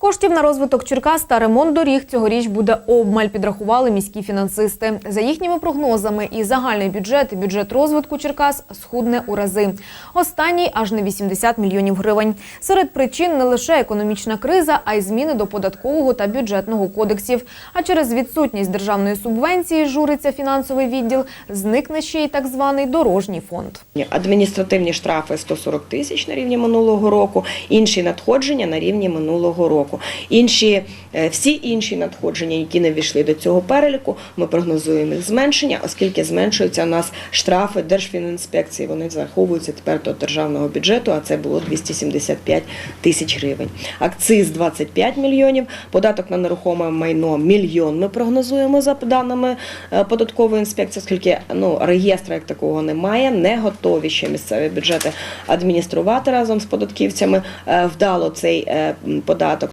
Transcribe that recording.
Коштів на розвиток Черкас та ремонт доріг цьогоріч буде обмаль, підрахували міські фінансисти. За їхніми прогнозами, і загальний бюджет, і бюджет розвитку Черкас схудне у рази. Останній аж на 80 мільйонів гривень. Серед причин не лише економічна криза, а й зміни до податкового та бюджетного кодексів. А через відсутність державної субвенції, журиться фінансовий відділ, зникне ще й так званий дорожній фонд. Адміністративні штрафи 140 тисяч на рівні минулого року, інші надходження на рівні минулого року. Інші е, всі інші надходження, які не ввійшли до цього переліку, ми прогнозуємо їх зменшення, оскільки зменшуються у нас штрафи Держфінінспекції. Вони зараховуються тепер до державного бюджету, а це було 275 тисяч гривень. Акциз 25 мільйонів, податок на нерухоме майно мільйон. Ми прогнозуємо за даними е, податкової інспекції, оскільки ну реєстру як такого немає, не готові ще місцеві бюджети адмініструвати разом з податківцями е, вдало цей податок.